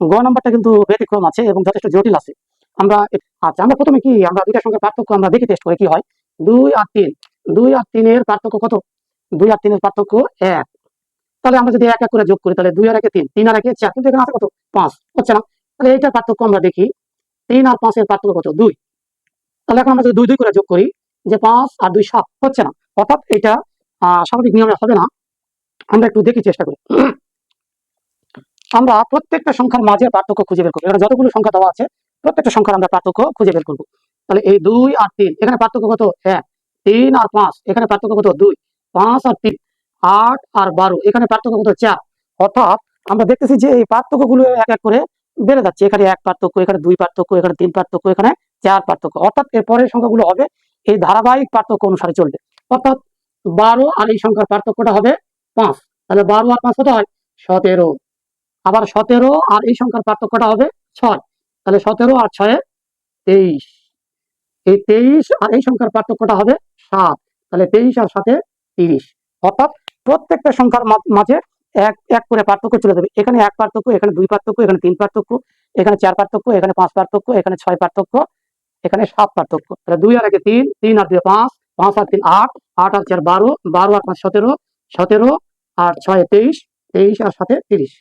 গ নাম্বারটা কিন্তু ব্যতিক্রম আছে এবং যথেষ্ট জটিল আছে। আমরা আচ্ছা আমরা প্রথমে কি, আমরা দুইটার সঙ্গে পার্থক্য আমরা দেখি টেস্ট করে কি হয়? দুই আর তিন। দুই আর তিনের পার্থক্য কত? দুই আর তিনের পার্থক্য এক। তাহলে আমরা যদি এক এক করে যোগ করি, তাহলে দুই আর একে তিন তিন আর একে চার, কিন্তু এখানে আছে কত? পাঁচ। হচ্ছে না? তাহলে এইটার পার্থক্য আমরা দেখি। তিন আর পাঁচের পার্থক্য কত? দুই। তাহলে এখন আমরা যদি দুই দুই করে যোগ করি, যে পাঁচ আর দুই সাত, হচ্ছে না? অর্থাৎ এটা স্বাভাবিক নিয়মে হবে না। আমরা একটু দেখি চেষ্টা করি। আমরা প্রত্যেকটা সংখ্যার মাঝে পার্থক্য খুঁজে বের করব। এখানে যতগুলো সংখ্যা দেওয়া আছে, প্রত্যেকটা সংখ্যার আমরা পার্থক্য খুঁজে বের করব। তাহলে এই দুই আর তিন, এখানে পার্থক্য কত? এক। তিন আর পাঁচ, এখানে পার্থক্য কত? দুই। পাঁচ আর তিন, আট আর বারো, এখানে পার্থক্য কত? চার। অর্থাৎ আমরা দেখতেছি যে এই পার্থক্যগুলো এক এক করে বেড়ে যাচ্ছে। এখানে এক পার্থক্য, এখানে দুই পার্থক্য, এখানে তিন পার্থক্য, এখানে চার পার্থক্য। অর্থাৎ এর পরের সংখ্যাগুলো হবে এই ধারাবাহিক পার্থক্য অনুসারে চলবে। অর্থাৎ বারো আর এই সংখ্যার পার্থক্যটা হবে পাঁচ। তাহলে বারো আর পাঁচ কত হয়? সতেরো। আবার সতেরো আর এই সংখ্যার পার্থক্যটা হবে ছয়। তাহলে সতেরো আর ছয়ে তেইশ। এই তেইশ আর এই সংখ্যার পার্থক্যটা হবে সাত। তাহলে তেইশ আর সাথে তিরিশ। অর্থাৎ প্রত্যেকটা সংখ্যার মাঝে এক এক করে পার্থক্য চলে যাবে। এখানে এক পার্থক্য, এখানে দুই পার্থক্য, এখানে তিন পার্থক্য, এখানে চার পার্থক্য, এখানে পাঁচ পার্থক্য, এখানে ছয় পার্থক্য, এখানে সাত পার্থক্য। তাহলে দুই আর একে তিন তিন আর দুই পাঁচ পাঁচ আর তিন আট আট আর চার বারো বারো আর পাঁচ সতেরো সতেরো আর ছয় তেইশ তেইশ আর সাথে তিরিশ।